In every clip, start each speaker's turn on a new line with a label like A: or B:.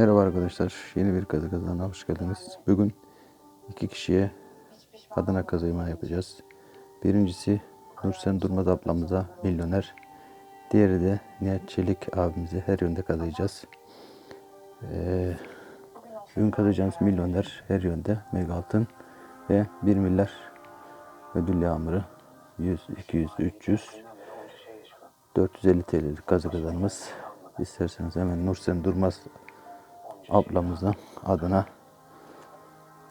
A: Merhaba arkadaşlar. Yeni bir kazı kazanına hoş geldiniz. Bugün iki kişiye Adana kazıyma yapacağız. Birincisi Nursen Durmaz ablamıza milyoner. Diğeri de Nihat Çelik abimize her yönde kazıyacağız. Ee, bugün kazıyacağımız milyoner her yönde mega altın ve 1 milyar ödül yağmuru 100, 200, 300 450 TL'lik kazı kazanımız. İsterseniz hemen Nursen Durmaz ablamızın adına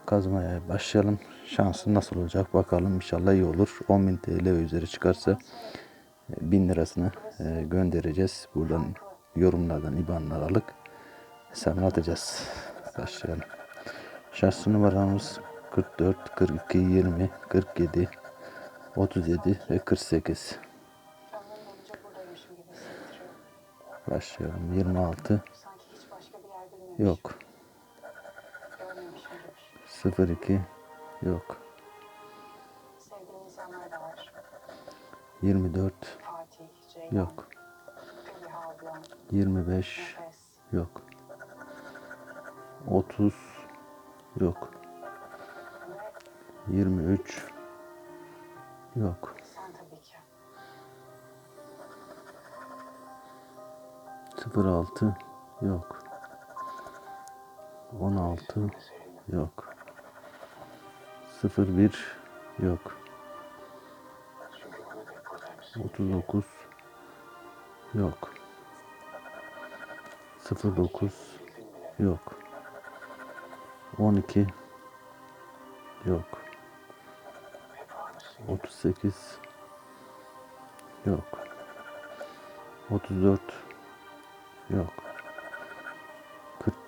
A: kazmaya başlayalım. Şansı nasıl olacak bakalım. İnşallah iyi olur. 10.000 TL üzeri çıkarsa e, 1000 lirasını e, göndereceğiz. Buradan yorumlardan IBAN'lar alıp hesabına atacağız. Başlayalım. Şans numaramız 44, 42, 20, 47, 37 ve 48. Başlayalım. 26 yok.
B: Görmemişimdir.
A: 02 yok.
B: Sevdiğim insanlar da var.
A: 24
B: Fatih, Ceylan,
A: yok.
B: Ebiha ablam,
A: 25
B: Nefes,
A: yok. 30 yok. 23 yok.
B: ki.
A: 06 yok. 16 yok. 01 yok. 39 yok. 09 yok. 12 yok. 38 yok. 34 yok.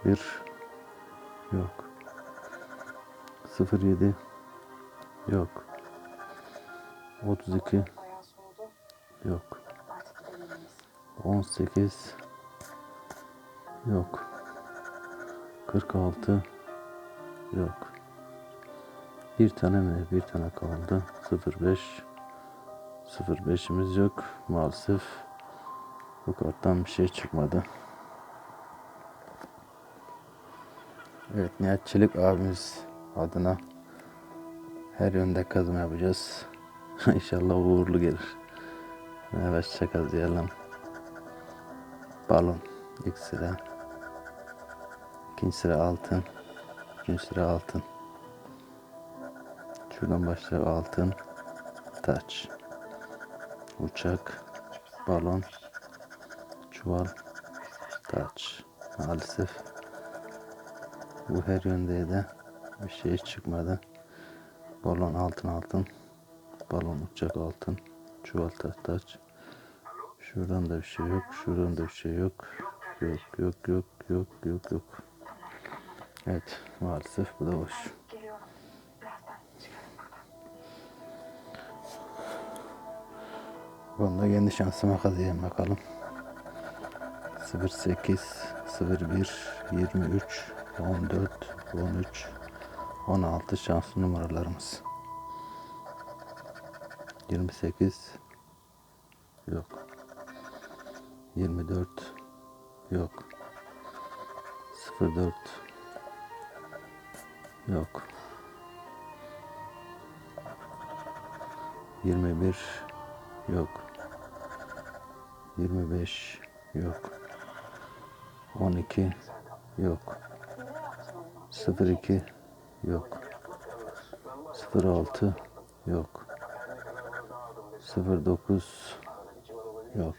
A: 41 yok. 07 yok. 32
B: Bayağı soğudu.
A: yok.
B: Artık gidebiliriz.
A: 18 yok. 46 yok. Bir tane mi? Bir tane kaldı. 05 05'imiz yok. Maalesef bu karttan bir şey çıkmadı. Evet Nihat Çelik abimiz adına her yönde kazma yapacağız. İnşallah uğurlu gelir. Yavaşça kazıyalım. Balon ilk sıra. İkinci sıra altın. Üçüncü sıra altın. Şuradan başla altın. Taç. Uçak. Balon. Çuval. Taç. Maalesef bu her yöndeydi. Bir şey çıkmadı. Balon altın altın. Balon uçak altın. Çuval taş taç. Şuradan da bir şey yok. Şuradan da bir şey yok. Yok yok yok yok yok yok. Evet maalesef bu da boş.
B: Buradan.
A: Bunda kendi şansıma kazıyayım bakalım. 08 01 23 14 13 16 şanslı numaralarımız. 28 yok. 24 yok. 04 yok. 21 yok. 25 yok. 12 yok. 02 yok. 06 yok. 09 yok.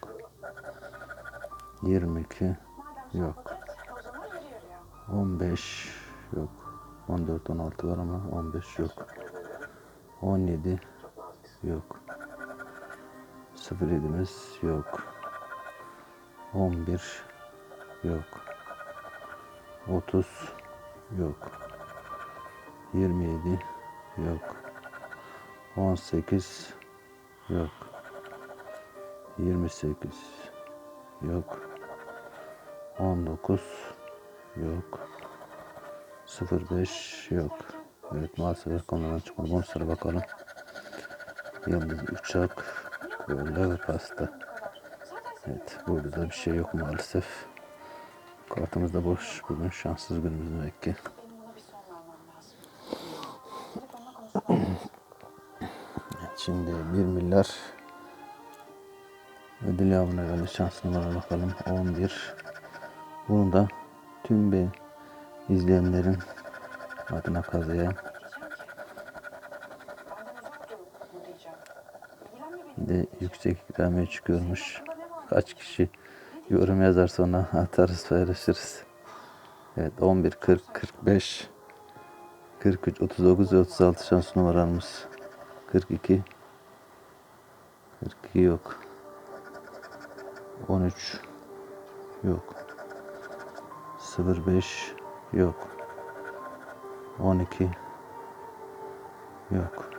A: 22 yok.
B: O zaman yarı yarıya.
A: 15 yok. 14 16 var ama 15 yok. 17 yok. 07'miz yok. 11 yok. 30 yok. 27 yok. 18 yok. 28 yok. 19 yok. 05 yok. Evet maalesef konudan çıkmadı. Bunu sıra bakalım. Yıldız uçak, kola ve pasta. Evet burada da bir şey yok maalesef. Kartımız da boş. Bugün şanssız günümüz demek ki. Şimdi 1 milyar ödül yavruna göre şans numara bakalım. 11. Bunu da tüm bir izleyenlerin adına kazıya de yüksek ikramiye çıkıyormuş. Kaç kişi yorum yazarsa ona atarız paylaşırız. Evet 11, 40, 45, 43, 39 ve 36 şans numaramız. 42, 42 yok. 13 yok. 05 yok. 12 yok.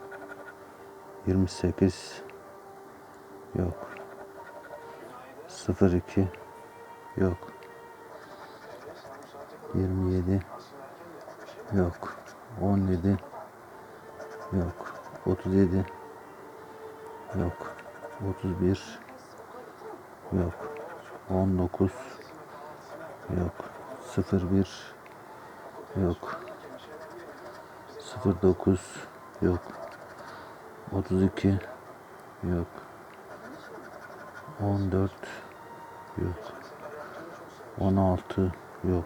A: 28 yok. 02 yok. 27 yok. 17 yok. 37 yok. 31 yok. 19 yok. 01 yok. 09 yok. 32 yok. 14 yok. 16 yok.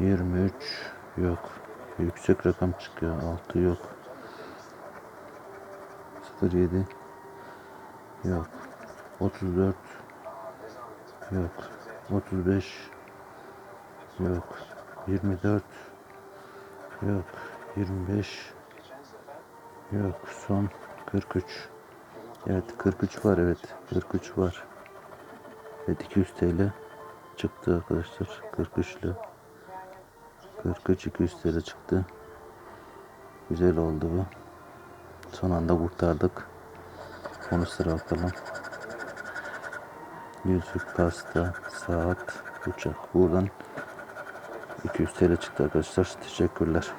A: 23 yok. Yüksek rakam çıkıyor. 6 yok. 07 yok. 34 yok. 35 yok. 24 yok. 25 yok. Son 43 Evet 43 var evet 43 var. Evet 200 TL çıktı arkadaşlar 43'lü. 43 200 TL çıktı. Güzel oldu bu. Son anda kurtardık. Konuslara bakalım. Yüzük, pasta, saat, uçak. Buradan 200 TL çıktı arkadaşlar. Teşekkürler.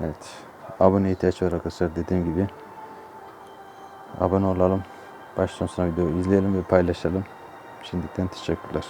A: Evet. Abone ihtiyaç var arkadaşlar dediğim gibi. Abone olalım. Sona videoyu izleyelim ve paylaşalım. Şimdiden teşekkürler.